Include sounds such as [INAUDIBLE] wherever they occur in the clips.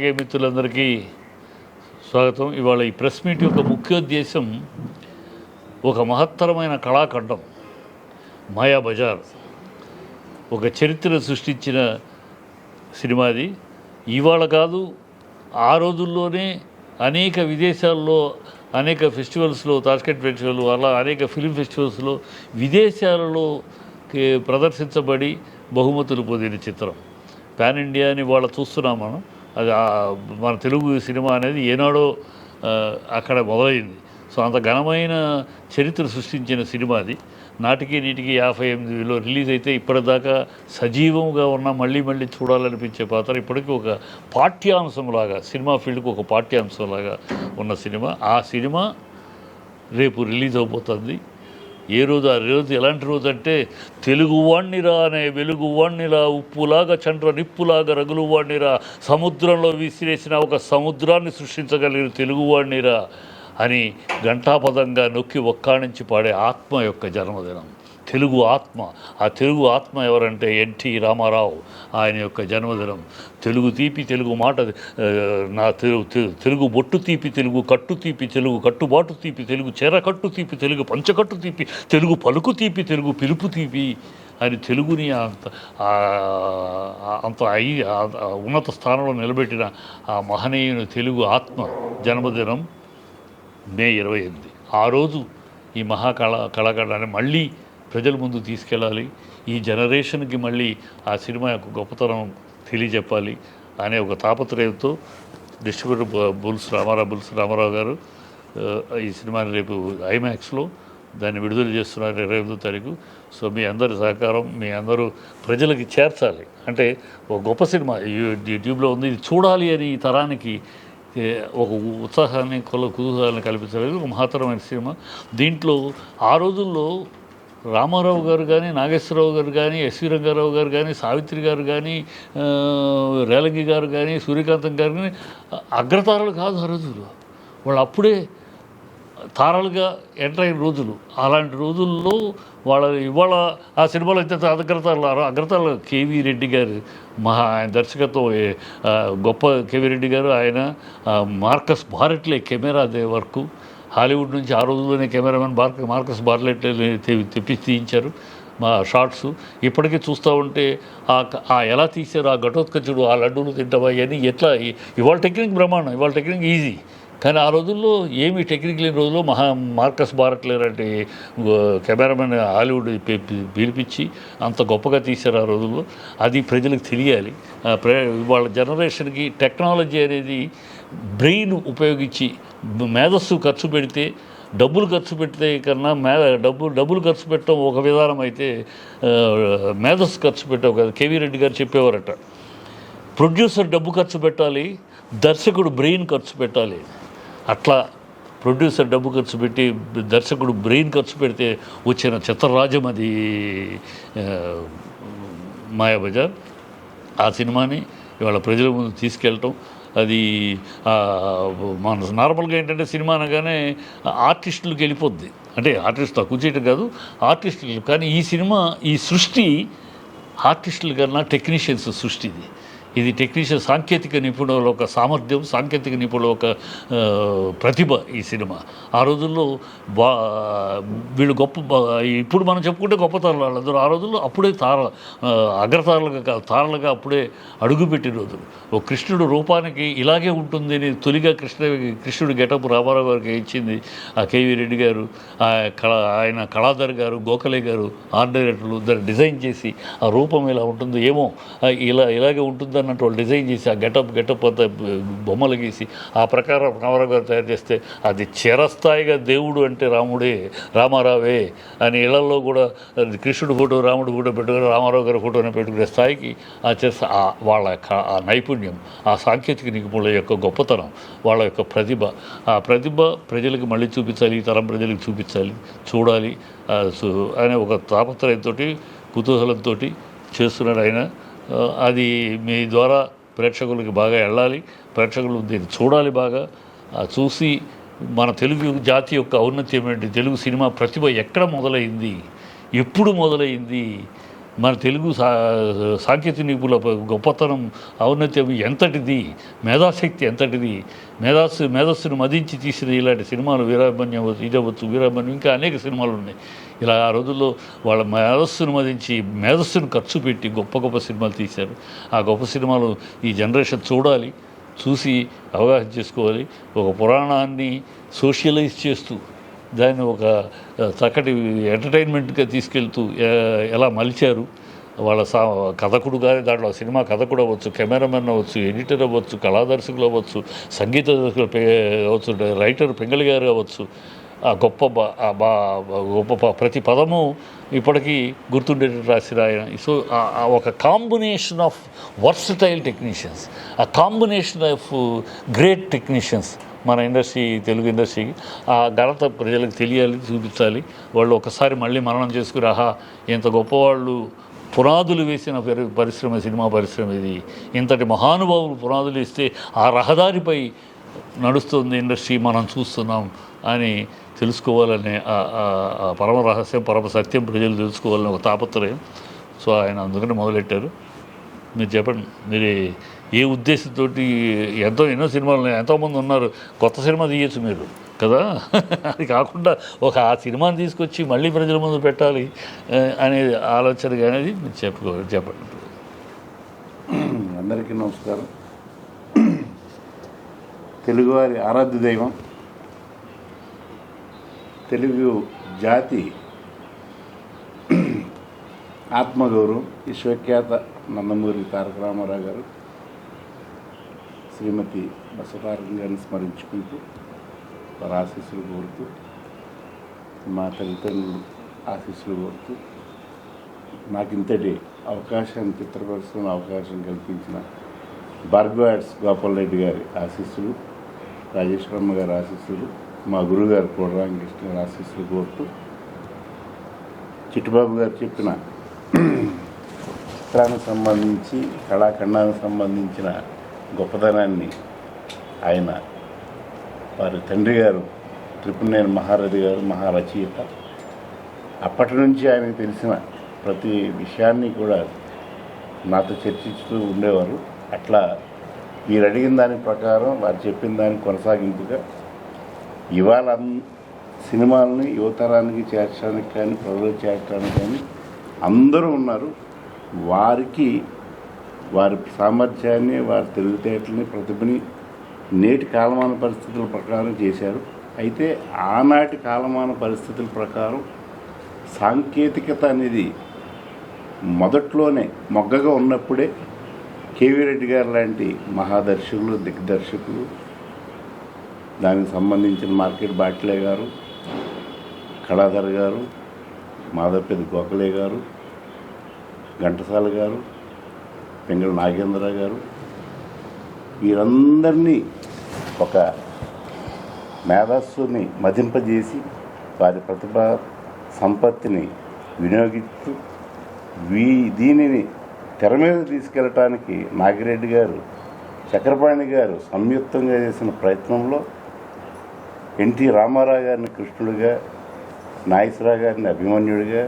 అలాగే మిత్రులందరికీ స్వాగతం. ఇవాళ ఈ ప్రెస్ మీట్ యొక్క ముఖ్యోద్దేశం ఒక మహత్తరమైన కళాఖండం మాయా బజార్. ఒక చరిత్ర సృష్టించిన సినిమాది. ఇవాళ కాదు ఆ రోజుల్లోనే అనేక విదేశాల్లో అనేక ఫెస్టివల్స్లో తాష్కెట్ ఫెస్టివల్ అలా అనేక ఫిలిం ఫెస్టివల్స్లో విదేశాలలో ప్రదర్శించబడి బహుమతులు పొందిన చిత్రం. పాన్ ఇండియా అని వాళ్ళ చూస్తున్నాం మనం. అది మన తెలుగు సినిమా అనేది ఏనాడో అక్కడ మొదలైంది. సో అంత ఘనమైన చరిత్ర సృష్టించిన సినిమా అది. నాటికి నీటికి యాభై ఎనిమిదిలో రిలీజ్ అయితే ఇప్పటిదాకా సజీవంగా ఉన్న మళ్ళీ మళ్ళీ చూడాలనిపించే పాత్ర ఇప్పటికీ ఒక పాఠ్యాంశంలాగా సినిమా ఫీల్డ్కి ఒక పాఠ్యాంశంలాగా ఉన్న సినిమా. ఆ సినిమా రేపు రిలీజ్ అవబోతుంది. ఏ రోజు ఆ రోజు ఎలాంటి రోజు అంటే తెలుగు వాణ్ణిరా అనే వెలుగు వాణ్ణిరా ఉప్పులాగా చండ్ర నిప్పులాగా రగులు వాణ్ణిరా సముద్రంలో విసిరేసిన ఒక సముద్రాన్ని సృష్టించగలిగిన తెలుగు వాణ్ణిరా అని ఘంటాపదంగా నొక్కి ఒక్కాణించి పాడే ఆత్మ యొక్క జన్మదినం. తెలుగు ఆత్మ. ఆ తెలుగు ఆత్మ ఎవరంటే ఎన్టీ రామారావు. ఆయన యొక్క జన్మదినం. తెలుగు తీపి తెలుగు మాట నా తెలు- తెలుగు బొట్టు తీపి తెలుగు కట్టు తీపి తెలుగు కట్టుబాటు తీపి తెలుగు చెరకట్టు తీపి తెలుగు పంచకట్టు తీపి తెలుగు పలుకు తీపి తెలుగు పిలుపు తీపి అని తెలుగుని అంత అంత అయి ఉన్నత స్థానంలో నిలబెట్టిన ఆ మహనీయుని తెలుగు ఆత్మ జన్మదినం మే ఇరవై ఎనిమిది. ఆ రోజు ఈ మహాకళ కళాకారాన్ని మళ్ళీ ప్రజల ముందు తీసుకెళ్ళాలి. ఈ జనరేషన్కి మళ్ళీ ఆ సినిమా యొక్క గొప్పతనం తెలియజెప్పాలి అనే ఒక తాపత్రయంతో distributor bulls Ramarao bulls Ramarao గారు ఈ సినిమాని రేపు ఐమాక్స్లో దాన్ని విడుదల చేస్తున్నారు ఇరవై ఎనిమిదో తారీఖు. సో మీ అందరి సహకారం మీ అందరూ ప్రజలకి చేర్చాలి. అంటే ఒక గొప్ప సినిమా. యూట్యూబ్లో ఉంది. ఇది చూడాలి అని ఈ తరానికి ఒక ఉత్సాహాన్ని కొల కుతూహలాన్ని కల్పించలేదు ఒక మహత్తరమైన సినిమా. దీంట్లో ఆ రోజుల్లో రామారావు గారు కానీ నాగేశ్వరరావు గారు కానీ ఎస్వి రంగారావు గారు కానీ సావిత్రి గారు కానీ రేలంగి గారు కానీ సూర్యకాంతం గారు కానీ అగ్రతారలు కాదు ఆ రోజులు వాళ్ళు అప్పుడే తారలుగా ఎంటర్ అయిన రోజులు. అలాంటి రోజుల్లో వాళ్ళ ఇవాళ ఆ సినిమాలో అయితే అగ్రతారులు అగ్రతారులు కేవీ రెడ్డి గారు మహా ఆయన దర్శకత్వం గొప్ప కేవీ రెడ్డి గారు ఆయన మార్కస్ భారట్లే కెమెరా దే వర్క్ హాలీవుడ్ నుంచి ఆ రోజుల్లోనే కెమెరామెన్ బార్క మార్కస్ బార్లెట్ తె- తెప్పించి తీయించారు మా షార్ట్స్ ఇప్పటికీ చూస్తూ ఉంటే ఆ ఎలా తీశారు ఆ ఘటోత్కచుడు ఆ లడ్డూలు తింటావా అని ఎట్లా ఇవాళ టెక్నిక్ బ్రహ్మాండం ఇవాళ టెక్నిక్ ఈజీ. కానీ ఆ రోజుల్లో ఏమి టెక్నిక్ లేని రోజుల్లో మహా మార్కస్ బారట్లే లాంటి కెమెరామెన్ హాలీవుడ్ పిలిపించి అంత గొప్పగా తీశారు ఆ రోజుల్లో. అది ప్రజలకు తెలియాలి. ప్ర వాళ్ళ జనరేషన్కి టెక్నాలజీ అనేది బ్రెయిన్ ఉపయోగించి మేధస్సు ఖర్చు పెడితే డబ్బులు ఖర్చు పెడితే కన్నా మే డబ్బు డబ్బులు ఖర్చు పెట్టడం ఒక విధానం అయితే మేధస్సు ఖర్చు పెట్టావు కదా కేవీ రెడ్డి గారు చెప్పేవారట. ప్రొడ్యూసర్ డబ్బు ఖర్చు పెట్టాలి దర్శకుడు బ్రెయిన్ ఖర్చు పెట్టాలి. అట్లా ప్రొడ్యూసర్ డబ్బు ఖర్చు పెట్టి దర్శకుడు బ్రెయిన్ ఖర్చు పెడితే వచ్చిన చిత్రరాజం అది మాయాబజార్. ఆ సినిమాని ఇవాళ ప్రజల ముందు తీసుకెళ్ళటం అది మన నార్మల్గా ఏంటంటే సినిమా అనగానే ఆర్టిస్టులకు వెళ్ళిపోద్ది అంటే ఆర్టిస్ట్ తక్కువ చేయటం కాదు ఆర్టిస్టులు. కానీ ఈ సినిమా ఈ సృష్టి ఆర్టిస్టుల కన్నా టెక్నీషియన్స్ సృష్టి ఇది ఇది టెక్నీషియన్ సాంకేతిక నిపుణుల ఒక సామర్థ్యం సాంకేతిక నిపుణుల ఒక ప్రతిభ ఈ సినిమా. ఆ రోజుల్లో బా వీళ్ళు గొప్ప ఇప్పుడు మనం చెప్పుకుంటే గొప్ప తారలు వాళ్ళందరూ. ఆ రోజుల్లో అప్పుడే తార అగ్రతారలుగా కాదు తారలుగా అప్పుడే అడుగుపెట్టిన రోజులు. ఓ కృష్ణుడు రూపానికి ఇలాగే ఉంటుంది అని తొలిగా కృష్ణ కృష్ణుడు గెటప్ రామారావు గారికి ఇచ్చింది. ఆ కేవీ రెడ్డి గారు కళ ఆయన కళాధర్ గారు గోఖలే గారు ఆర్ట్ డైరెక్టర్లు దాన్ని డిజైన్ చేసి ఆ రూపం ఇలా ఉంటుంది ఏమో ఇలా ఇలాగే ఉంటుందా అన్నట్టు వాళ్ళు డిజైన్ చేసి ఆ గెటప్ గెటప్ అంతా బొమ్మలు గీసి ఆ ప్రకారం రామారావు గారు తయారు చేస్తే అది చిరస్థాయిగా దేవుడు అంటే రాముడే రామారావే అని ఇళ్ళలో కూడా కృష్ణుడు ఫోటో రాముడు ఫోటో పెట్టుకుని రామారావు గారి ఫోటోని పెట్టుకునే స్థాయికి ఆ చేస్తే వాళ్ళ యొక్క ఆ నైపుణ్యం ఆ సాంకేతిక నిపుణుల యొక్క గొప్పతనం వాళ్ళ యొక్క ప్రతిభ. ఆ ప్రతిభ ప్రజలకు మళ్ళీ చూపించాలి ఈ తరం ప్రజలకు చూపించాలి చూడాలి సు- అనే ఒక తాపత్రయంతో కుతూహలంతో చేస్తున్నాడు ఆయన. అది మీ ద్వారా ప్రేక్షకులకి బాగా వెళ్ళాలి. ప్రేక్షకులు దీన్ని చూడాలి బాగా. చూసి మన తెలుగు జాతి యొక్క ఔన్నత్యం ఏంటి? తెలుగు సినిమా ప్రతిభ ఎక్కడ మొదలైంది? ఎప్పుడు మొదలైంది? మన తెలుగు సా సాంకేతిక నిపుణుల గొప్పతనం ఔన్నత్యం ఎంతటిది మేధాశక్తి ఎంతటిది మేధస్సు మేధస్సును మదించి తీసిన ఇలాంటి సినిమాలు వీరాభన్యం ఇదవచ్చు ఇది ఇంకా అనేక సినిమాలు ఉన్నాయి. ఇలా ఆ రోజుల్లో వాళ్ళ మేధస్సును మదించి మేధస్సును ఖర్చు పెట్టి గొప్ప గొప్ప సినిమాలు తీశారు. ఆ గొప్ప సినిమాలు ఈ జనరేషన్ చూడాలి చూసి అవగాహన చేసుకోవాలి. ఒక పురాణాన్ని సోషలైజ్ చేస్తూ దాన్ని ఒక చక్కటి ఎంటర్టైన్మెంట్గా తీసుకెళ్తూ ఎలా మలిచారు. వాళ్ళ సా కథకుడు కానీ దాంట్లో సినిమా కథకుడు అవ్వచ్చు కెమెరామెన్ అవ్వచ్చు ఎడిటర్ అవ్వచ్చు కళాదర్శకులు అవ్వచ్చు సంగీత దర్శకులు అవ్వచ్చు రైటర్ పెంగళి గారు అవ్వచ్చు. ఆ గొప్ప బా- ఆ బా గొప్ప ప్రతి పదము ఇప్పటికీ గుర్తుండేటట్టు రాసిన ఆయన. సో ఒక కాంబినేషన్ ఆఫ్ వర్సటైల్ టెక్నీషియన్స్ ఆ కాంబినేషన్ ఆఫ్ గ్రేట్ టెక్నీషియన్స్ మన ఇండస్ట్రీ తెలుగు ఇండస్ట్రీకి ఆ ఘనత ప్రజలకు తెలియాలి చూపించాలి. వాళ్ళు ఒకసారి మళ్ళీ మరణం చేసుకుని ఆహా ఇంత గొప్పవాళ్ళు పునాదులు వేసిన పరిశ్రమ సినిమా పరిశ్రమ ఇది. ఇంతటి మహానుభావులు పునాదులు ఇస్తే ఆ రహదారిపై నడుస్తుంది ఇండస్ట్రీ మనం చూస్తున్నాం అని తెలుసుకోవాలనే పరమ రహస్యం పరమ సత్యం ప్రజలు తెలుసుకోవాలని ఒక తాపత్రయం. సో ఆయన అందుకని మొదలెట్టారు. మీరు చెప్పండి మీరు ఏ ఉద్దేశంతో ఎంతో ఎన్నో సినిమాలు ఉన్నాయి. ఎంతోమంది ఉన్నారు. కొత్త సినిమా తీయచ్చు మీరు కదా? అది కాకుండా ఒక ఆ సినిమాని తీసుకొచ్చి మళ్ళీ ప్రజల ముందు పెట్టాలి అనేది ఆలోచన అనేది మీరు చెప్పుకో చెప్పండి. అందరికీ నమస్కారం. తెలుగువారి ఆరాధ్య దైవం తెలుగు జాతి ఆత్మగౌరవం విశ్వఖ్యాత నందమూరి తారక రామారావు గారు శ్రీమతి బసవారం గారిని స్మరించుకుంటూ వారి ఆశీస్సులు కోరుతూ మా తల్లిదండ్రులు ఆశీస్సులు కోరుతూ నాకు ఇంతటి అవకాశాన్ని చిత్రపరిశ్రమ అవకాశం కల్పించిన భార్గవాడ్స్ గోపాల్ రెడ్డి గారి ఆశీస్సులు రాజేశ్వరమ్మ గారి ఆశీస్సులు మా గురువుగారు కోడరామకృష్ణ గారి ఆశీస్సులు కోరుతూ చిట్టుబాబు గారు చెప్పిన [CLEARS THROAT] చిత్రానికి సంబంధించి కళాఖండానికి సంబంధించిన గొప్పతనాన్ని ఆయన వారి తండ్రి గారు త్రిపుణేని మహారథి గారు మహారచయిత. అప్పటి నుంచి ఆయనకు తెలిసిన ప్రతి విషయాన్ని కూడా నాతో చర్చిస్తూ ఉండేవారు. అట్లా మీరు అడిగిన దాని ప్రకారం వారు చెప్పిన దాని కొనసాగింపుగా ఇవాళ సినిమాలని యువతరానికి చేర్చడానికి కానీ ప్రజలు చేర్చడానికి కానీ అందరూ ఉన్నారు. వారికి వారి సామర్థ్యాన్ని వారి తెలివితేటలని ప్రతిభని నేటి కాలమాన పరిస్థితుల ప్రకారం చేశారు. అయితే ఆనాటి కాలమాన పరిస్థితుల ప్రకారం సాంకేతికత అనేది మొదట్లోనే మొగ్గగా ఉన్నప్పుడే కేవీ రెడ్డి గారు లాంటి మహాదర్శకులు దిగ్దర్శకులు దానికి సంబంధించిన మార్కెట్ బాట్లే గారు కళాధర్ గారు మాధవపేది గోఖలే గారు ఘంటసాల గారు పెంగళ నాగేంద్ర గారు వీరందరినీ ఒక మేధస్సుని మదింపజేసి వారి ప్రతిభ సంపత్తిని వినియోగిస్తూ వీ దీనిని తెర మీద తీసుకెళ్ళటానికి నాగిరెడ్డి గారు చక్రపాణి గారు సంయుక్తంగా చేసిన ప్రయత్నంలో ఎన్టీ రామారావు గారిని కృష్ణుడిగా నాగేశ్వరరావు గారిని అభిమన్యుడిగా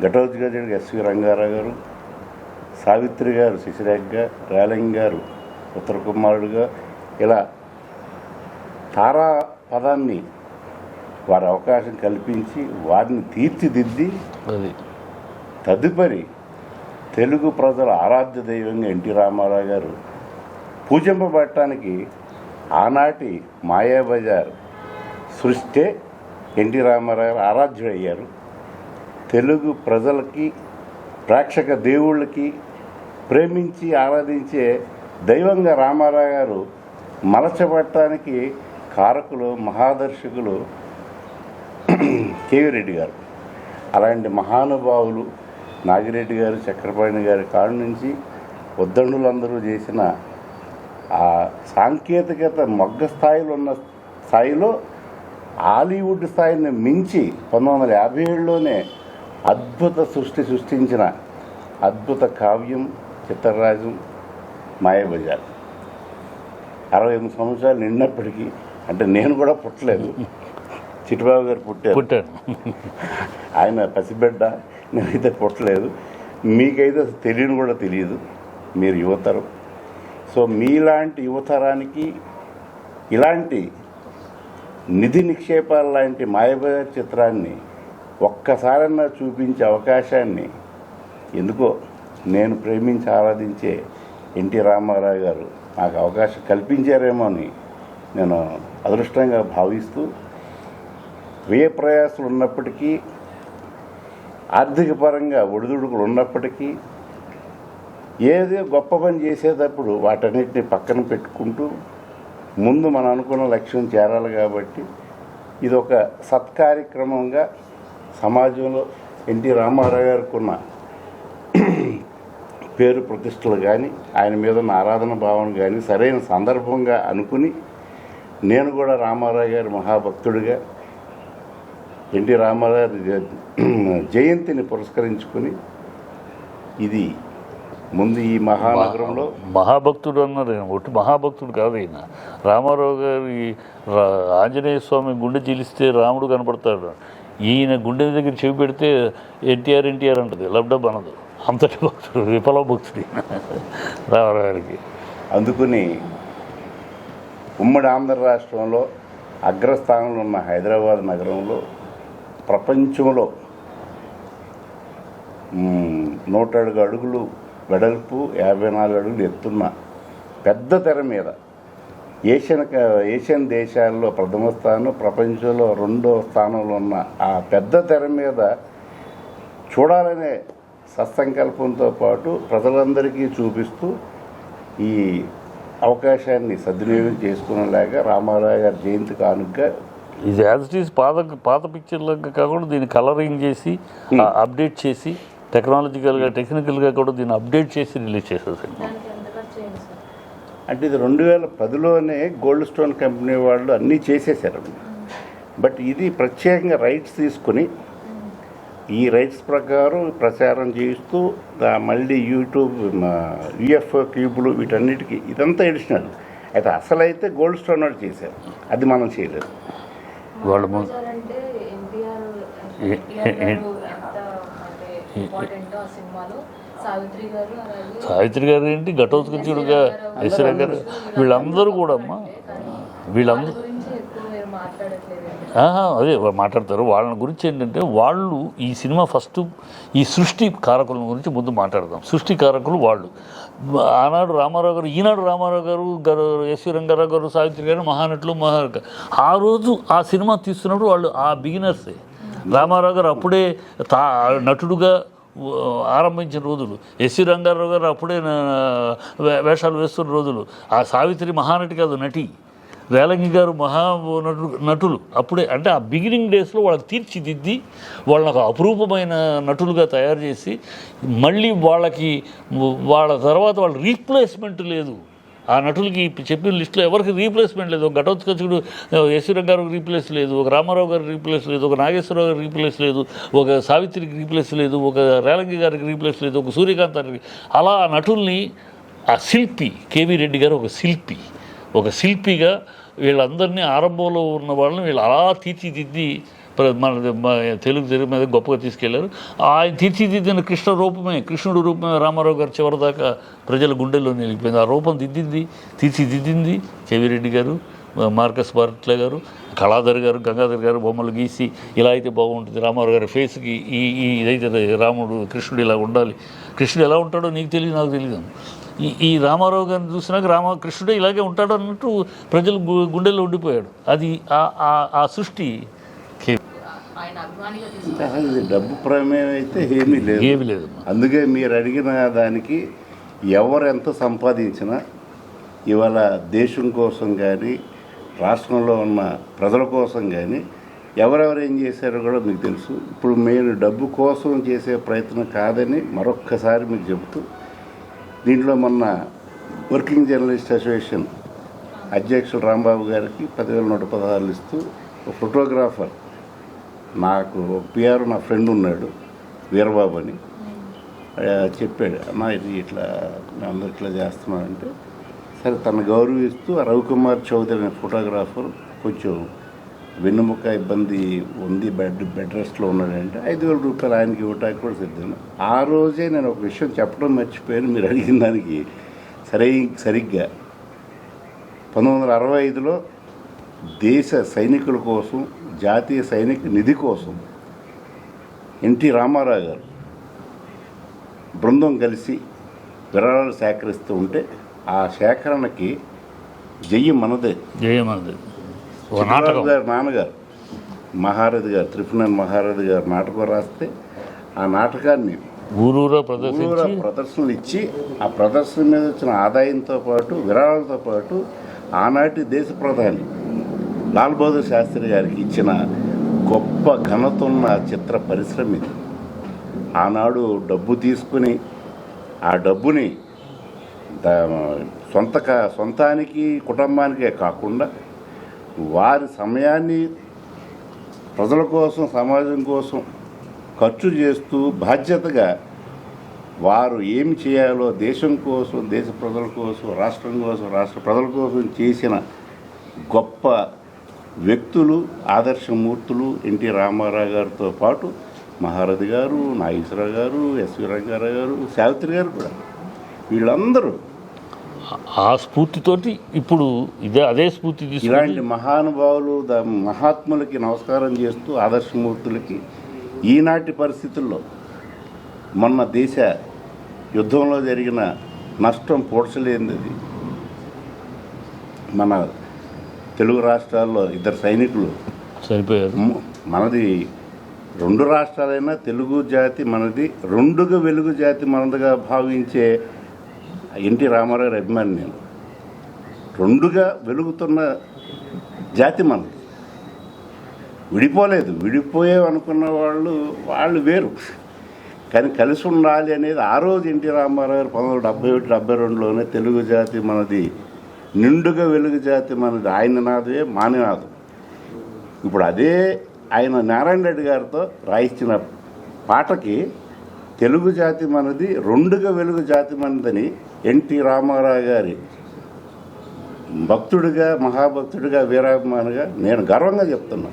ఘటోత్కచుడిగా ఎస్వి రంగారావు గారు సావిత్రి గారు శశిరేఖగా రేలంగ్ గారు ఉత్తర కుమారుడుగా ఇలా తారా పదాన్ని వారి అవకాశం కల్పించి వారిని తీర్చిదిద్ది అది. తదుపరి తెలుగు ప్రజల ఆరాధ్య దైవంగా ఎన్టీ రామారావు గారు పూజింపబడటానికి ఆనాటి మాయాబజార్ సృష్టే ఎన్టీ రామారావు గారు ఆరాధ్యుడయ్యారు. తెలుగు ప్రజలకి ప్రేక్షక దేవుళ్ళకి ప్రేమించి ఆరాధించే దైవంగా రామారావు గారు మలచబట్టడానికి కారకులు మహాదర్శకులు కేవీ రెడ్డి గారు. అలాంటి మహానుభావులు నాగిరెడ్డి గారు చక్రపాణి గారి కాడు నుంచి ఉద్దండులందరూ చేసిన ఆ సాంకేతికత మొగ్గ స్థాయిలో ఉన్న స్థాయిలో హాలీవుడ్ స్థాయిని మించి పంతొమ్మిది వందల యాభై ఏడులోనే అద్భుత సృష్టి సృష్టించిన అద్భుత కావ్యం చిత్రరాజం మాయాబజార్. అరవై ఎనిమిది సంవత్సరాలు నిన్నప్పటికీ అంటే నేను కూడా పుట్టలేదు. చిట్టుబాబు గారు పుట్టారు. పుట్టాను ఆయన పసిబిడ్డ నేనైతే పుట్టలేదు. మీకైతే తెలియని కూడా తెలియదు. మీరు యువతరం. సో మీలాంటి యువతరానికి ఇలాంటి నిధి నిక్షేపాల లాంటి మాయబజార్ చిత్రాన్ని ఒక్కసారన్నా చూపించే అవకాశాన్ని ఎందుకో నేను ప్రేమించి ఆరాధించే ఎన్టీ రామారావు గారు నాకు అవకాశం కల్పించారేమో అని నేను అదృష్టంగా భావిస్తూ వ్యయ ప్రయాసాలు ఉన్నప్పటికీ ఆర్థిక పరంగా ఒడిదుడుకులు ఉన్నప్పటికీ ఏదో గొప్ప పని చేసేటప్పుడు వాటన్నిటిని పక్కన పెట్టుకుంటూ ముందు మనం అనుకున్న లక్ష్యం చేరాలి కాబట్టి ఇది ఒక సత్కార్యక్రమంగా సమాజంలో ఎన్టీ రామారావు గారికి ఉన్న పేరు ప్రతిష్టలు కానీ ఆయన మీద ఉన్న ఆరాధన భావన కానీ సరైన సందర్భంగా అనుకుని నేను కూడా రామారావు గారి మహాభక్తుడిగా ఎన్టీ రామారావు [CLEARS THROAT] జయంతిని పురస్కరించుకుని ఇది ముందు ఈ మహానగరంలో మహాభక్తుడు అన్నారు ఒట్టి మహాభక్తుడు కాదు ఈయన. రామారావు గారి రా- ఆంజనేయ స్వామి గుండె చీలిస్తే రాముడు కనపడతాడు. ఈయన గుండె దగ్గర చెవి పెడితే ఎన్టీఆర్ ఎన్టీఆర్ అంటది. లబ్డబ్ అనదు. అంతటి భక్తుడు విఫల భక్తుడు ఈయన రామారావు గారికి అందుకుని ఉమ్మడి ఆంధ్ర రాష్ట్రంలో అగ్రస్థానంలో ఉన్న హైదరాబాద్ నగరంలో ప్రపంచంలో నూట అడుగు అడుగులు వెడల్పు యాభై నాలుగు అడుగులు ఎత్తున్న పెద్ద తెర మీద ఏషియన్ క- ఏషియన్ దేశాల్లో ప్రథమ స్థానం ప్రపంచంలో రెండో స్థానంలో ఉన్న ఆ పెద్ద తెర మీద చూడాలనే సత్సంకల్పంతో పాటు ప్రజలందరికీ చూపిస్తూ ఈ అవకాశాన్ని సద్వినియోగం చేసుకునేలాగా రామారావు గారి జయంతి కానుకగా ఇది యాజ్ ఇట్ ఈస్ పాత పాత పిక్చర్లాగా కాకుండా దీన్ని కలరింగ్ చేసి అప్డేట్ చేసి టెక్నాలజికల్గా టెక్నికల్గా కూడా దీన్ని అప్డేట్ చేసి రిలీజ్ సార్. అంటే ఇది రెండు వేల పదిలోనే గోల్డ్ స్టోన్ కంపెనీ వాళ్ళు అన్నీ చేసేసారు బట్ ఇది ప్రత్యేకంగా రైట్స్ తీసుకుని ఈ రైట్స్ ప్రకారం ప్రచారం చేస్తూ దా- మళ్ళీ యూట్యూబ్ యుఎఫ్ఓ క్యూబులు వీటన్నిటికీ ఇదంతా ఎడిషనల్ అయితే అసలైతే గోల్డ్ స్టోన్ వాళ్ళు చేశారు అది మనం చేయలేదు. సినిమాలో? సావిత్రి గారు అలాగే సావిత్రి గారు ఏంటి? ఘటోత్కచుడుగా యశ్వర గారు వీళ్ళందరూ కూడా అమ్మా వీళ్ళందరూ అదే మాట్లాడతారు. వాళ్ళ గురించి ఏంటంటే వాళ్ళు ఈ సినిమా ఫస్ట్ ఈ సృష్టి కారకుల గురించి ముందు మాట్లాడదాం. సృష్టి కారకులు వాళ్ళు. ఆనాడు రామారావు గారు ఈనాడు రామారావు గారు గారు ఎస్వి రంగారావు గారు సావిత్రి గారు మహానటులు మహా ఆ రోజు ఆ సినిమా తీస్తున్నప్పుడు వాళ్ళు ఆ బిగినర్సే. రామారావు గారు అప్పుడే తా నటుడుగా ఆరంభించిన రోజులు. ఎస్సి రంగారావు గారు అప్పుడే నా- వేషాలు వేస్తున్న రోజులు. ఆ సావిత్రి మహానటి కాదు నటి. రేలంగి గారు మహా నటు నటులు. అప్పుడే అంటే ఆ బిగినింగ్ డేస్లో వాళ్ళకి తీర్చిదిద్ది వాళ్ళని ఒక అపురూపమైన నటులుగా తయారు చేసి మళ్ళీ వాళ్ళకి వాళ్ళ తర్వాత వాళ్ళ రీప్లేస్మెంట్ లేదు. ఆ నటులకి చెప్పిన లిస్టులో ఎవరికి రీప్లేస్మెంట్ లేదు? ఒక ఘటోత్కచుడు యశ్వరం గారికి రీప్లేస్ లేదు ఒక రామారావు గారికి రీప్లేస్ లేదు ఒక నాగేశ్వరరావు గారికి రీప్లేస్ లేదు ఒక సావిత్రికి రీప్లేస్ లేదు ఒక రేలంగి గారికి రీప్లేస్ లేదు ఒక సూర్యకాంత్ గారికి అలా ఆ నటుల్ని ఆ శిల్పి కేవీ రెడ్డి గారు ఒక శిల్పి. ఒక శిల్పిగా వీళ్ళందరినీ ఆరంభంలో ఉన్న వాళ్ళని వీళ్ళు అలా తీర్చిదిద్ది మన తెలుగు తెలుగు మీద గొప్పగా తీసుకెళ్ళారు. ఆయన తీర్చిదిద్దిన కృష్ణ రూపమే కృష్ణుడు రూపమే రామారావు గారు చివరిదాకా ప్రజల గుండెల్లో నిలిగిపోయింది. ఆ రూపం దిద్దింది తీర్చిదిద్దింది చెవిరెడ్డి గారు మార్కస్ బార్ట్లే గారు కళాధర్ గారు గంగాధర్ గారు బొమ్మలు గీసి ఇలా అయితే బాగుంటుంది. రామారావు గారి ఫేస్కి ఈ ఈ ఇదైతే రాముడు కృష్ణుడు ఇలా ఉండాలి. కృష్ణుడు ఎలా ఉంటాడో నీకు తెలియదు నాకు తెలియదు ఈ ఈ రామారావు గారిని చూసినాక రామ కృష్ణుడే ఇలాగే ఉంటాడు అన్నట్టు ప్రజలు గు- గుండెల్లో ఉండిపోయాడు. అది ఆ- ఆ- ఆ సృష్టి. డబ్బు ప్రమేయం అయితే ఏమీ లేదు. ఏమీ లేదు. అందుకే మీరు అడిగిన దానికి ఎవరు ఎంత సంపాదించినా ఇవాళ దేశం కోసం కానీ రాష్ట్రంలో ఉన్న ప్రజల కోసం కానీ ఎవరెవరు ఏం చేశారో కూడా మీకు తెలుసు. ఇప్పుడు మీరు డబ్బు కోసం చేసే ప్రయత్నం కాదని మరొక్కసారి మీకు చెబుతూ దీంట్లో మొన్న వర్కింగ్ జర్నలిస్ట్ అసోసియేషన్ అధ్యక్షుడు రాంబాబు గారికి పదివేల నూట పదహారులు ఇస్తూ ఒక ఫోటోగ్రాఫర్. నాకు పిఆర్ నా ఫ్రెండ్ ఉన్నాడు వీరబాబు అని. చెప్పాడు అమ్మా ఇది ఇట్లా అందరు ఇట్లా చేస్తున్నామంటే సరే తను గౌరవిస్తూ ఆ రవికుమార్ చౌదరి అనే ఫోటోగ్రాఫర్ కొంచెం వెన్నుముక ఇబ్బంది ఉంది బెడ్ బెడ్ రెస్ట్లో ఉన్నాడంటే ఐదు వేల రూపాయలు ఆయనకి ఇవ్వటానికి కూడా సిద్ధం. ఆ రోజే నేను ఒక విషయం చెప్పడం మర్చిపోయాను మీరు అడిగిన దానికి సరై సరిగ్గా. పంతొమ్మిది వందల అరవై ఐదులో దేశ సైనికుల కోసం జాతీయ సైనిక నిధి కోసం ఎన్టీ రామారావు గారు బృందం కలిసి విరాళాలు సేకరిస్తూ ఉంటే ఆ సేకరణకి జయ్యి మనదే. జయ మనదే. నాటకం. గారు నాన్నగారు. మహారథి గారు త్రిపుణన్ మహారథి గారు నాటకం రాస్తే ఆ నాటకాన్ని ఊరూరా ప్రదర్శించి ప్రదర్శనలు ఇచ్చి ఆ ప్రదర్శన మీద వచ్చిన ఆదాయంతో పాటు విరాళాలతో పాటు ఆనాటి దేశ ప్రధాని లాల్ బహదూర్ శాస్త్రి గారికి ఇచ్చిన గొప్ప ఘనత ఉన్న చిత్ర పరిశ్రమ ఇది. ఆనాడు డబ్బు తీసుకుని ఆ డబ్బుని సొంత సొంతానికి కుటుంబానికే కాకుండా వారి సమయాన్ని ప్రజల కోసం సమాజం కోసం ఖర్చు చేస్తూ బాధ్యతగా వారు ఏమి చేయాలో దేశం కోసం దేశ ప్రజల కోసం రాష్ట్రం కోసం రాష్ట్ర ప్రజల కోసం చేసిన గొప్ప వ్యక్తులు ఆదర్శమూర్తులు ఎన్టీ రామారావు గారితో పాటు మహారథి గారు నాగేశ్వరరావు గారు ఎస్వి రంగారావు గారు సావిత్రి గారు కూడా. వీళ్ళందరూ ఆ స్ఫూర్తితోటి ఇప్పుడు ఇదే అదే స్ఫూర్తి ఇలాంటి మహానుభావులు మహాత్ములకి నమస్కారం చేస్తూ ఆదర్శమూర్తులకి ఈనాటి పరిస్థితుల్లో మొన్న దేశ యుద్ధంలో జరిగిన నష్టం పోడ్చలేనిది. మన తెలుగు రాష్ట్రాల్లో ఇద్దరు సైనికులు సరిపోయారు ము- మనది రెండు రాష్ట్రాలైనా తెలుగు జాతి మనది రెండుగా వెలుగు జాతి మనదిగా భావించే ఎన్టీ రామారావు గారి అభిమాని నేను. రెండుగా వెలుగుతున్న జాతి మనది. విడిపోలేదు. విడిపోయే అనుకున్న వాళ్ళు వాళ్ళు వేరు. కానీ కలిసి ఉండాలి అనేది ఆ రోజు ఎన్టీ రామారావు గారు పంతొమ్మిది డెబ్బై ఒకటి డెబ్బై రెండులోనే తెలుగు జాతి మనది నిండుగా వెలుగు జాతి మనది. ఆయన నాదే మానినాదు ఇప్పుడు అదే ఆయన నారాయణ రెడ్డి గారితో రాయించిన పాటకి తెలుగు జాతి మనది రెండుగా వెలుగు జాతి మనదని ఎన్టీ రామారావు గారి భక్తుడిగా మహాభక్తుడిగా వీరాభిమానిగా నేను గర్వంగా చెప్తున్నా.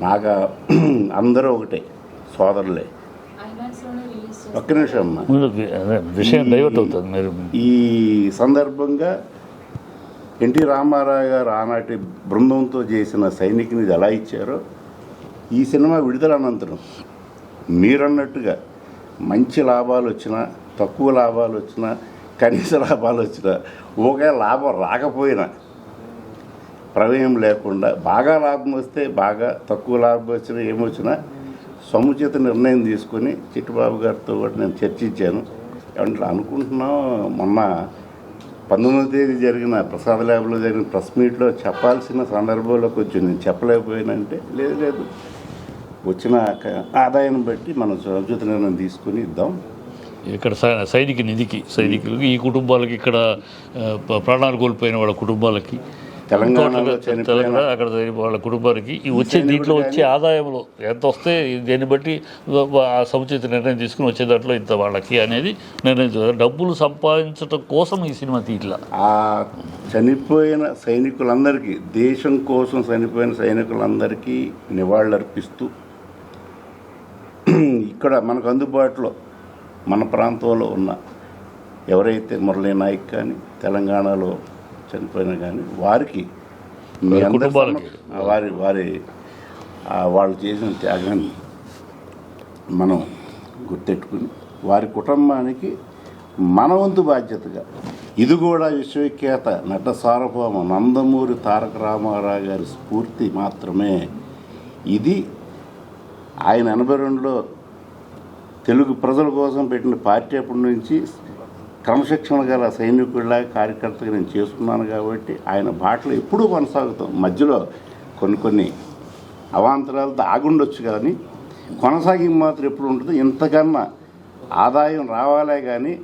నాకు [CLEARS THROAT] అందరూ ఒకటే సోదరులే. ఒక్క నిమిషం అమ్మా. విషయం డైవర్ట్ అవుతుంది మీరు. ఈ సందర్భంగా ఎన్టీ రామారావు గారు ఆనాటి బృందంతో చేసిన సైనికుని ఇది ఎలా ఇచ్చారో ఈ సినిమా విడుదల అనంతరం మీరన్నట్టుగా మంచి లాభాలు వచ్చినా తక్కువ లాభాలు వచ్చినా కనీస లాభాలు వచ్చినా ఒకే లాభం రాకపోయినా ప్రమేయం లేకుండా బాగా లాభం వస్తే బాగా తక్కువ లాభం వచ్చినా ఏమొచ్చినా సముచిత నిర్ణయం తీసుకొని చిట్టుబాబు గారితో కూడా నేను చర్చించాను. ఏమంటే అనుకుంటున్నాం మొన్న పంతొమ్మిదవ తేదీ జరిగిన ప్రసాద్ ల్యాబ్లో జరిగిన ప్రెస్ మీట్లో చెప్పాల్సిన సందర్భంలో కొంచెం నేను చెప్పలేకపోయానంటే లేదు లేదు. వచ్చిన ఆదాయాన్ని బట్టి మనం సముచిత నిర్ణయం తీసుకొని ఇద్దాం ఇక్కడ సైనిక నిధికి సైనికులకి ఈ కుటుంబాలకి ఇక్కడ ప్రాణాలు కోల్పోయిన వాళ్ళ కుటుంబాలకి తెలంగాణలో తెలంగాణ అక్కడ వాళ్ళ కుటుంబానికి ఈ వచ్చే దీంట్లో వచ్చే ఆదాయంలో ఎంత వస్తే దీన్ని బట్టి ఆ సముచిత నిర్ణయం తీసుకుని వచ్చే దాంట్లో ఇంత వాళ్ళకి అనేది నిర్ణయం తీసుకున్నారు. డబ్బులు సంపాదించడం కోసం ఈ సినిమా తీట్లా ఆ చనిపోయిన సైనికులందరికీ దేశం కోసం చనిపోయిన సైనికులందరికీ నివాళులర్పిస్తూ ఇక్కడ మనకు అందుబాటులో మన ప్రాంతంలో ఉన్న ఎవరైతే మురళీ నాయక్ కానీ తెలంగాణలో చనిపోయినా కానీ వారికి మీ వారి అందరి వారి వాళ్ళు చేసిన త్యాగాన్ని మనం గుర్తెట్టుకుని వారి కుటుంబానికి మన వంతు బాధ్యతగా. ఇది కూడా విశ్వవిఖ్యాత నట సార్వభౌమ నందమూరి తారక రామారావు గారి స్ఫూర్తి మాత్రమే. ఇది ఆయన ఎనభై రెండులో తెలుగు ప్రజల కోసం పెట్టిన పార్టీ అప్పటి నుంచి క్రమశిక్షణ గల సైనికుడిలా కార్యకర్తగా నేను చేసుకున్నాను కాబట్టి ఆయన బాటలు ఎప్పుడూ కొనసాగుతాం. మధ్యలో కొన్ని కొన్ని అవాంతరాలతో ఆగుండొచ్చు కానీ కొనసాగింపు మాత్రం ఎప్పుడు ఉంటుంది. ఇంతకన్నా ఆదాయం రావాలే కానీ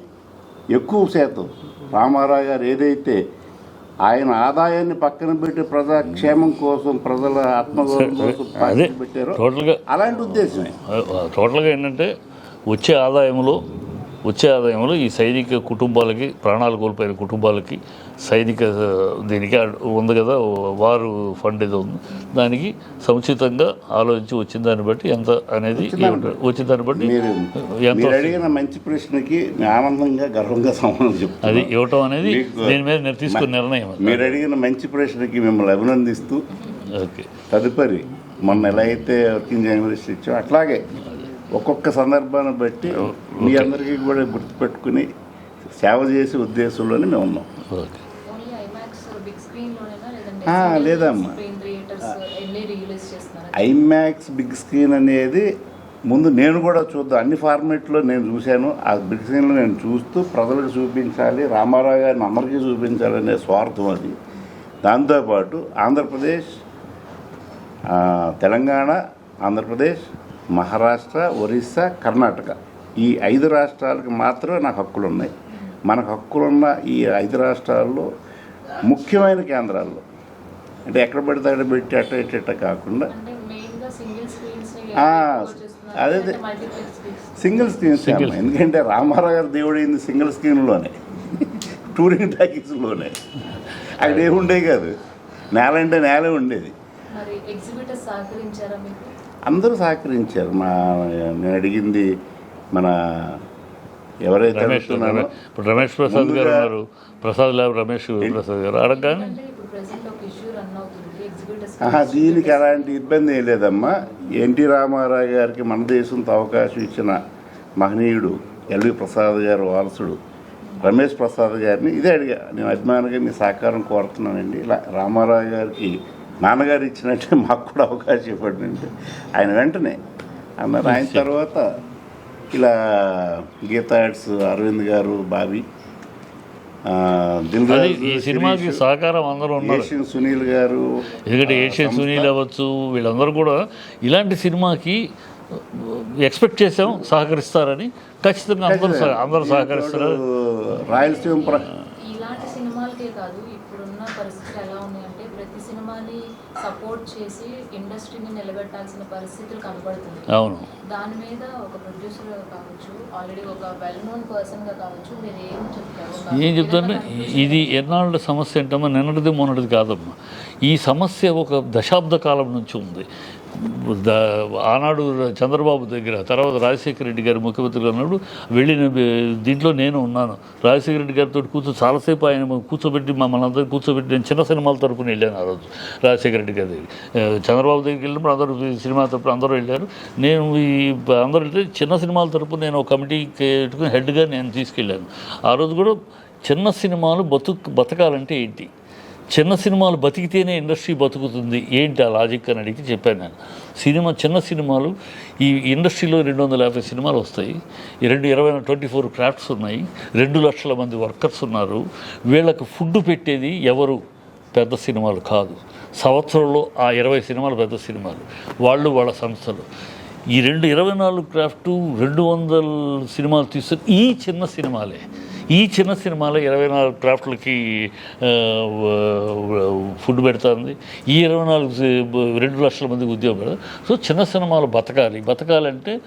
ఎక్కువ శాతం రామారావు గారు ఏదైతే ఆయన ఆదాయాన్ని పక్కన పెట్టి ప్రజాక్షేమం కోసం ప్రజల ఆత్మగౌరవం [LAUGHS] కోసం పెట్టారో అలాంటి ఉద్దేశమే టోటల్గా ఏంటంటే వచ్చే ఆదాయంలో వచ్చే ఆదాయంలో ఈ సైనిక కుటుంబాలకి ప్రాణాలు కోల్పోయిన కుటుంబాలకి సైనిక దీనికి ఉంది కదా వారు ఫండ్ ఏదో ఉంది దానికి సముచితంగా ఆలోచించి వచ్చిన దాన్ని బట్టి ఎంత అనేది? వచ్చిన దాన్ని బట్టి ఎంత అడిగిన మంచి ప్రశ్నకి ఆనందంగా గర్వంగా సమాధానం చెప్తాను అది ఇవ్వటం అనేది దీని మీద నేను తీసుకున్న నిర్ణయం. మీరు అడిగిన మంచి ప్రశ్నకి మిమ్మల్ని అభినందిస్తూ ఓకే తదుపరి మొన్న ఎలా అయితే వర్కింగ్ జర్నలిస్ట్ ఇచ్చామో అట్లాగే ఒక్కొక్క సందర్భాన్ని బట్టి మీ అందరికీ కూడా గుర్తుపెట్టుకుని సేవ చేసే ఉద్దేశంలోనే మేము ఉన్నాం. Okay. Only IMAX big screen లోనేనా ఆ, లేదంటే లేదమ్మా. ఐమాక్స్ బిగ్ స్క్రీన్ అనేది ముందు నేను కూడా చూద్దాం. అన్ని ఫార్మేట్లో నేను చూశాను. ఆ బిగ్ స్క్రీన్లో నేను చూస్తూ ప్రజలకు చూపించాలి రామారావు గారిని అందరికీ చూపించాలనే స్వార్థం అది. దాంతోపాటు ఆంధ్రప్రదేశ్ ఆ, తెలంగాణ ఆంధ్రప్రదేశ్ మహారాష్ట్ర ఒరిస్సా కర్ణాటక. ఈ ఐదు రాష్ట్రాలకు మాత్రమే నాకు హక్కులు ఉన్నాయి మనకు హక్కులున్న ఈ ఐదు రాష్ట్రాల్లో ముఖ్యమైన కేంద్రాల్లో. అంటే ఎక్కడ పడితే అక్కడ పెట్టి అట్ట ఇట్ట కాకుండా. అంటే మెయిన్గా సింగిల్ స్క్రీన్స్ ఆ, అదే సింగిల్. అమ్మా. ఎందుకంటే రామారావు గారి దేవుడు అయింది సింగిల్ స్క్రీన్లోనే. టూరింగ్ టాకీస్లోనే అక్కడ ఏమి ఉండేవి కాదు. నేల అంటే నేలే ఉండేది. అందరూ సహకరించారు. మా నేను అడిగింది మన ఎవరైతే రమేష్ ఇప్పుడు రమేష్ ప్రసాద్ గారు ఉన్నారు. ప్రసాద్ ల్యాబ్ రమేష్ ప్రసాద్ గారు. ఆహా, దీనికి ఎలాంటి ఇబ్బంది ఏం లేదమ్మా. ఎన్టీ రామారావు గారికి మన దేశంతో అవకాశం ఇచ్చిన మహనీయుడు ఎల్వి ప్రసాద్ గారు వారసుడు రమేష్ ప్రసాద్ గారిని ఇదే అడిగా. నేను అభిమానిగా మీ సహకారం కోరుతున్నానండి. ఇలా రామారావు గారికి నాన్నగారు ఇచ్చినట్టే [LAUGHS] మాకు కూడా అవకాశం ఇవ్వండి అంటే ఆయన వెంటనే. అన్నారు ఆయన తర్వాత ఇలా గీతా ఆర్ట్స్ అరవింద్ గారు రాజు, ఈ సినిమాకి సహకారం అందరూ ఉన్నారు. ఏషియన్ సునీల్ గారు ఎందుకంటే ఏషియన్ సునీల్ అవ్వచ్చు వీళ్ళందరూ కూడా ఇలాంటి సినిమాకి ఎక్స్పెక్ట్ చేసాం సహకరిస్తారని ఖచ్చితంగా అందరూ అందరూ సహకరిస్తారు. రాయలసీమ ప్ర ఇలాంటి సినిమాలకే కాదు ఇప్పుడున్న పరిస్థితులు ఎలా ఉన్నాయంటే ప్రతి సినిమాని చేసి ఇండస్ట్రీని నిలబెట్టాల్సిన పరిస్థితులు కనబడుతుంది అవును. దాని మీద ఒక ప్రొడ్యూసర్ కావచ్చు ఆల్రెడీ ఒక వెల్ నోన్ పర్సన్గా కావచ్చు మీరు ఏం చెప్తారు? ఏం విధంగా ఇది ఎన్నాళ్ళ సమస్య ఏంటమ్మా? నిన్నటిది మొన్నటిది కాదమ్మా. ఈ సమస్య ఒక దశాబ్ద కాలం నుంచి ఉంది. ఆనాడు చంద్రబాబు దగ్గర తర్వాత రాజశేఖర రెడ్డి గారు ముఖ్యమంత్రిగా ఉన్నప్పుడు వెళ్ళిన దీంట్లో నేను ఉన్నాను. రాజశేఖర రెడ్డి గారితో కూర్చో చాలాసేపు ఆయన కూర్చోబెట్టి మమ్మల్ని అందరూ కూర్చోబెట్టి నేను చిన్న సినిమాల తరపున వెళ్ళాను ఆ రోజు రాజశేఖర రెడ్డి గారి దగ్గర చంద్రబాబు దగ్గరికి వెళ్ళినప్పుడు అందరూ సినిమా తరపున అందరూ వెళ్ళారు. నేను ఈ అందరూ వెళ్తే చిన్న సినిమాల తరపున నేను ఒక కమిటీకి పెట్టుకుని హెడ్గా నేను తీసుకెళ్ళాను. ఆ రోజు కూడా చిన్న సినిమాలు బతుకు బతకాలంటే ఏంటి? చిన్న సినిమాలు బతికితేనే ఇండస్ట్రీ బతుకుతుంది ఏంటి ఆ లాజిక్ అని అడిగి చెప్పాను నేను. సినిమా చిన్న సినిమాలు ఈ ఇండస్ట్రీలో రెండు వందల యాభై సినిమాలు వస్తాయి. ఈ రెండు ఇరవై ట్వంటీ ఫోర్ క్రాఫ్ట్స్ ఉన్నాయి. రెండు లక్షల మంది వర్కర్స్ ఉన్నారు. వీళ్ళకి ఫుడ్ పెట్టేది ఎవరు? పెద్ద సినిమాలు కాదు. సంవత్సరంలో ఆ ఇరవై సినిమాలు పెద్ద సినిమాలు. వాళ్ళు వాళ్ళ సంస్థలు. ఈ రెండు ఇరవై నాలుగు క్రాఫ్ట్ రెండు వందల సినిమాలు తీస్తే ఈ చిన్న సినిమాలే. ఈ చిన్న సినిమాలో ఇరవై నాలుగు క్రాఫ్ట్లకి ఫుడ్ పెడుతుంది. ఈ ఇరవై నాలుగు రెండు లక్షల మందికి ఉద్యోగం పెడతారు. సో చిన్న సినిమాలు బతకాలి. బతకాలంటే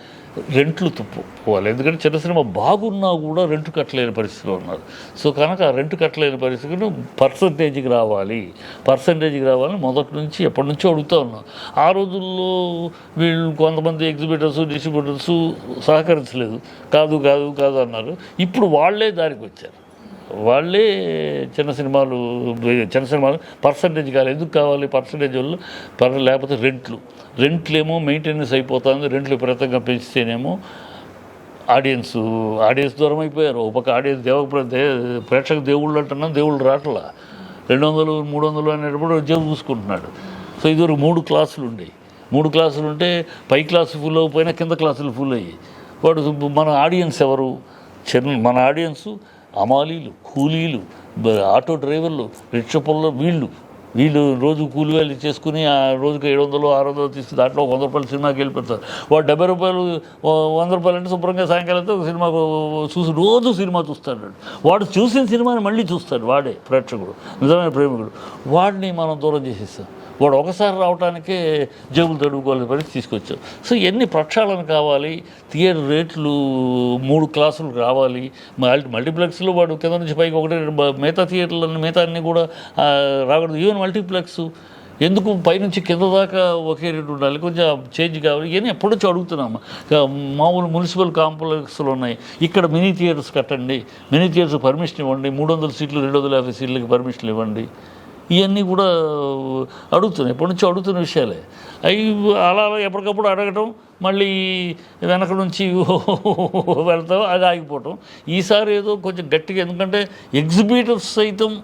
రెంట్లు తుప్పు పోవాలి. ఎందుకంటే చిన్న సినిమా బాగున్నా కూడా రెంట్ కట్టలేని పరిస్థితిలో ఉన్నారు. సో కనుక ఆ రెంట్ కట్టలేని పరిస్థితులు పర్సంటేజ్కి రావాలి. పర్సంటేజ్కి రావాలని మొదటి నుంచి ఎప్పటి నుంచో అడుగుతూ ఉన్నాం. ఆ రోజుల్లో వీళ్ళు కొంతమంది ఎగ్జిబిటర్స్ డిస్ట్రిబ్యూటర్స్ సహకరించలేదు. కాదు కాదు కాదు అన్నారు. ఇప్పుడు వాళ్ళే దారికి వచ్చారు. వాళ్ళే చిన్న సినిమాలు చిన్న సినిమాలు పర్సంటేజ్ కావాలి. ఎందుకు కావాలి? పర్సంటేజ్ వాళ్ళు పర్ లేకపోతే రెంట్లు. రెంట్లేమో మెయింటెనెన్స్ అయిపోతుంది. రెంట్లు విపరీతంగా పెంచితేనేమో ఆడియన్స్ ఆడియన్స్ దూరం అయిపోయారు. ఒక పక్క ఆడియన్స్ దేవ ప్రేక్షక దేవుళ్ళు అంటున్నా దేవుళ్ళు రావట్లా రెండు వందలు మూడు వందలు అనేటప్పుడు ఉద్యోగం చూసుకుంటున్నాడు. సో ఇది మూడు క్లాసులు ఉండేవి మూడు క్లాసులు ఉంటే పై క్లాసు ఫుల్ అయిపోయినా కింద క్లాసులు ఫుల్ అయ్యి వాడు మన ఆడియన్స్ ఎవరు? చిన్న మన ఆడియన్స్ అమాలీలు కూలీలు ఆటో డ్రైవర్లు రిక్షా పొల్ల వీళ్ళు. వీళ్ళు రోజు కూలివేలు చేసుకుని ఆ రోజుకి ఏడు వందలు ఆరు వందలు తీసి దాంట్లో వంద రూపాయలు సినిమాకి వెళ్ళిపోతారు. వాడు డెబ్బై రూపాయలు వంద రూపాయలు అంటే శుభ్రంగా సాయంకాలంతో ఒక సినిమాకు చూసి రోజు సినిమా చూస్తాడు వాడు చూసిన సినిమాని మళ్ళీ చూస్తాడు వాడే ప్రేక్షకుడు నిజమైన ప్రేమికుడు. వాడిని మనం దూరం చేసేస్తాం. వాడు ఒకసారి రావడానికే జేబులు తడుపుకోవాలని పరిస్థితి తీసుకొచ్చాం సో ఎన్ని ప్రక్షాళన కావాలి థియేటర్ రేట్లు మూడు క్లాసులు రావాలి మల్టీ మల్టీప్లెక్స్లో వాడు కింద నుంచి పైకి ఒకటి రెండు మిగతా థియేటర్లన్నీ మిగతా అన్నీ కూడా రాకూడదు. ఈవెన్ మల్టీప్లెక్స్ ఎందుకు పైనుంచి కింద దాకా ఒకే రేటు ఉండాలి? కొంచెం చేంజ్ కావాలి. ఇవన్నీ ఎప్పటి అడుగుతున్నాము మామూలు మున్సిపల్ కాంప్లెక్స్లు ఉన్నాయి. ఇక్కడ మినీ థియేటర్స్ కట్టండి మినీ థియేటర్స్ పర్మిషన్ ఇవ్వండి మూడు వందల సీట్లు రెండు వందల యాభై సీట్లకి పర్మిషన్ ఇవ్వండి. ఇవన్నీ కూడా అడుగుతున్నాయి. ఎప్పటి నుంచో అడుగుతున్న విషయాలే. అవి అలా అలా ఎప్పటికప్పుడు అడగటం మళ్ళీ వెనక నుంచి వెళ్తాం అది ఆగిపోవటం. ఈసారి ఏదో కొంచెం గట్టిగా ఎందుకంటే ఎగ్జిబిటర్స్ సైతం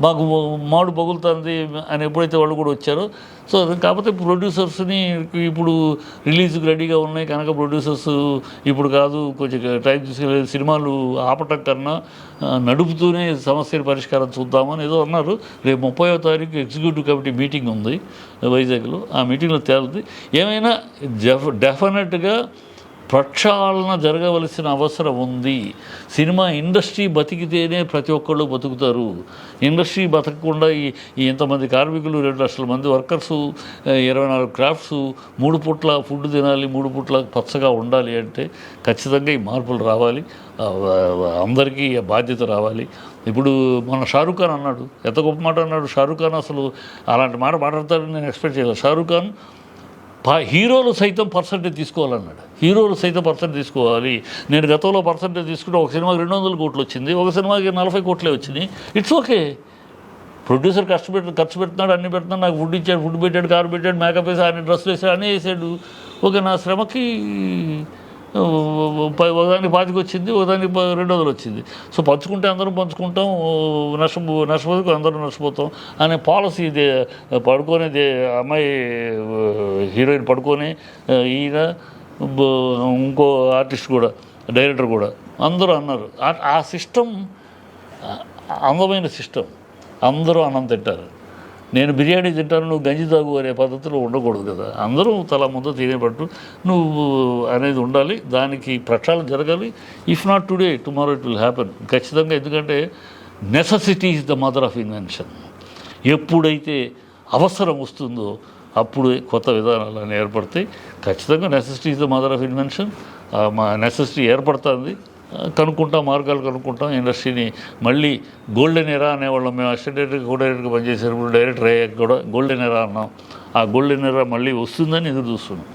మాకు మామిడి పగులుతుంది అని ఎప్పుడైతే వాళ్ళు కూడా వచ్చారో. సో కాకపోతే ప్రొడ్యూసర్స్ని ఇప్పుడు రిలీజ్కి రెడీగా ఉన్నాయి కనుక ప్రొడ్యూసర్స్ ఇప్పుడు కాదు కొంచెం టైం తీసుకెళ్ళి సినిమాలు ఆపటం కన్నా నడుపుతూనే సమస్యల పరిష్కారం చూద్దామని ఏదో అన్నారు. రేపు ముప్పైవ తారీఖు ఎగ్జిక్యూటివ్ కమిటీ మీటింగ్ ఉంది వైజాగ్లో. ఆ మీటింగ్లో తేలుతుంది ఏమైనా డెఫ్ డెఫినెట్గా ప్రక్షాళన జరగవలసిన అవసరం ఉంది. సినిమా ఇండస్ట్రీ బతికితేనే ప్రతి ఒక్కళ్ళు బతుకుతారు. ఇండస్ట్రీ బతకకుండా ఈ ఇంతమంది కార్మికులు రెండు లక్షల మంది వర్కర్సు ఇరవై నాలుగు క్రాఫ్ట్స్ మూడు పూట్ల ఫుడ్ తినాలి మూడు పూట్ల పచ్చగా ఉండాలి అంటే ఖచ్చితంగా ఈ మార్పులు రావాలి. అందరికీ బాధ్యత రావాలి. ఇప్పుడు మన షారూఖ్ ఖాన్ అన్నాడు. ఎంత గొప్ప మాట అన్నాడు? షారూఖ్ ఖాన్ అసలు అలాంటి మాట మాట్లాడతారని నేను ఎక్స్పెక్ట్ చేయలేదు. షారూఖ్ ఖాన్ హీరోలు సైతం పర్సంటేజ్ తీసుకోవాలన్నాడు. హీరోలు సైతం పర్సెంట్ తీసుకోవాలి. నేను గతంలో పర్సంటేజ్ తీసుకుంటే ఒక సినిమాకి రెండు వందల కోట్లు వచ్చింది ఒక సినిమాకి నలభై కోట్లే వచ్చింది. It's okay. ప్రొడ్యూసర్ కష్టపెట్టి ఖర్చు పెడుతున్నాడు అన్ని పెడుతున్నాడు నాకు ఫుడ్ ఇచ్చాడు ఫుడ్ పెట్టాడు కారు పెట్టాడు మేకప్ వేసాడు అన్ని డ్రెస్సులు వేసాడు అన్నీ వేసాడు. ఓకే నా శ్రమకి ఒకదానికి పాతికి వచ్చింది ఒకదానికి ప- రెండు వందలు వచ్చింది. సో పంచుకుంటే అందరం పంచుకుంటాం నష్టపో నష్టపోతే అందరం నష్టపోతాం అనే పాలసీ ఇది పడుకోనేది అమ్మాయి హీరోయిన్ పడుకొని ఈయన ఇంకో ఆర్టిస్ట్ కూడా డైరెక్టర్ కూడా అందరూ అన్నారు. ఆ- ఆ సిస్టమ్ అందమైన సిస్టమ్ అందరూ అన్నం తింటారు. నేను బిర్యానీ తింటాను నువ్వు గంజి తాగు అనే పద్ధతిలో ఉండకూడదు కదా. అందరూ తల ముందు తినేపట్టు నువ్వు అనేది ఉండాలి దానికి ప్రక్షాళన జరగాలి. If not today tomorrow it will happen ఖచ్చితంగా ఎందుకంటే necessity is the mother of invention ఎప్పుడైతే అవసరం వస్తుందో అప్పుడు కొత్త విధానాలు ఏర్పడతాయి. ఖచ్చితంగా necessity is the mother of invention మా నెసెసిటీ ఏర్పడుతుంది. కనుక్కుంటాం మార్గాలు కనుక్కుంటాం. ఇండస్ట్రీని మళ్ళీ గోల్డెన్ ఎరా అనేవాళ్ళం. మేము అసిస్టెంట్ డైరెక్టర్ కో పనిచేసేటప్పుడు డైరెక్టర్ అయ్యాక కూడా గోల్డెన్ ఎరా అన్నాం. ఆ గోల్డెన్ ఎరా మళ్ళీ వస్తుందని ఎదురు చూస్తున్నాం.